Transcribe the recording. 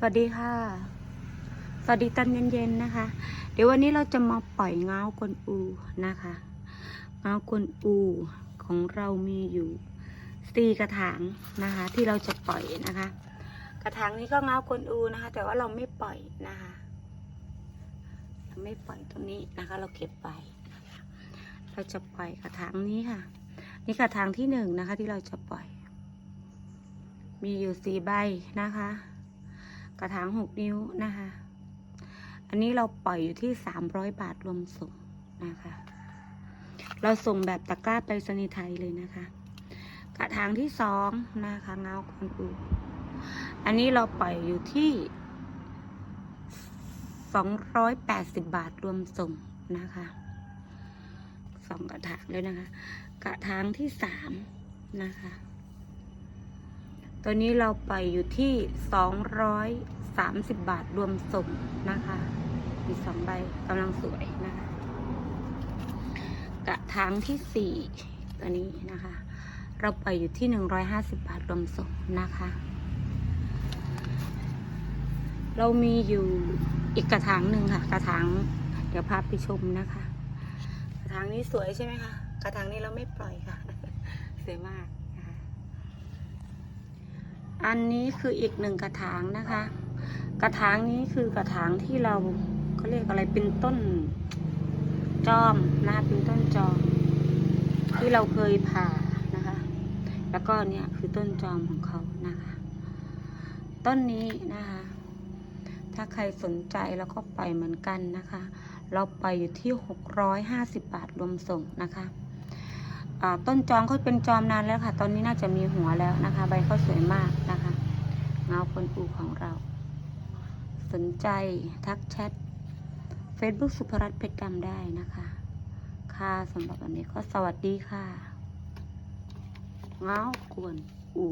สวัสดีค่ะ สวัสดีตอนเย็นๆนะคะ เดี๋ยววันนี้เราจะมาปล่อยเงากวนอูนะคะเงากวนอูของเรามีอยู่สี่กระถางนะคะ ที่เราจะปล่อยนะคะ กระถางนี้ก็เงากวนอูนะคะ แต่ว่าเราไม่ปล่อยนะคะเราไม่ปล่อยตรงนี้นะคะ เราเก็บไปนะคะเราจะปล่อยกระถางนี้ค่ะ นี่กระถางที่หนึ่งนะคะ ที่เราจะปล่อย มีอยู่สี่ใบนะคะ กระถางหกนิ้วนะคะ อันนี้เราปล่อยอยู่ที่สามร้อยบาทรวมส่งนะคะ เราส่งแบบตะกร้าไปรษณีไทยเลยนะคะ กระถางที่สองนะคะเงาคนอูอันนี้เราปล่อยอยู่ที่สองร้อยแปดสิบบาทรวมส่งนะคะสองกระถางเลยนะคะ กระถางที่สามนะคะ ตัวนี้เราไปอยู่ที่สองร้อยสามสิบบาทรวมส่งนะคะมีสองใบกำลังสวยนะคะ กระถางที่สี่ตัวนี้นะคะ เราไปอยู่ที่หนึ่งร้อยห้าสิบบาทรวมส่งนะคะ เรามีอยู่อีกกระถางหนึ่งค่ะ กระถางเดี๋ยวพาไปชมนะคะ กระถางนี้สวยใช่ไหมคะ กระถางนี้เราไม่ปล่อยค่ะ สวยมาก อันนี้คืออีกหนึ่งกระถางนะคะ กระถางนี้คือกระถางที่เราเขาเรียกอะไรเป็นต้นจอมนะคะเป็นต้นจอม ที่เราเคยผ่านะคะ แล้วก็เนี่ยคือต้นจอมของเขานะคะ ต้นนี้นะคะ ถ้าใครสนใจแล้วก็ไปเหมือนกันนะคะ เราไปอยู่ที่ 650 บาทรวมส่งนะคะ ต้นจอมเขาเป็นจอมนานแล้วค่ะ ตอนนี้น่าจะมีหัวแล้วนะคะ ใบเขาสวยมากนะคะเงาคนอูของเรา สนใจทักแชท Facebook สุภรัตน์เพชรดำได้นะคะ ค่ะสำหรับวันนี้ก็สวัสดีค่ะ เงากวนอู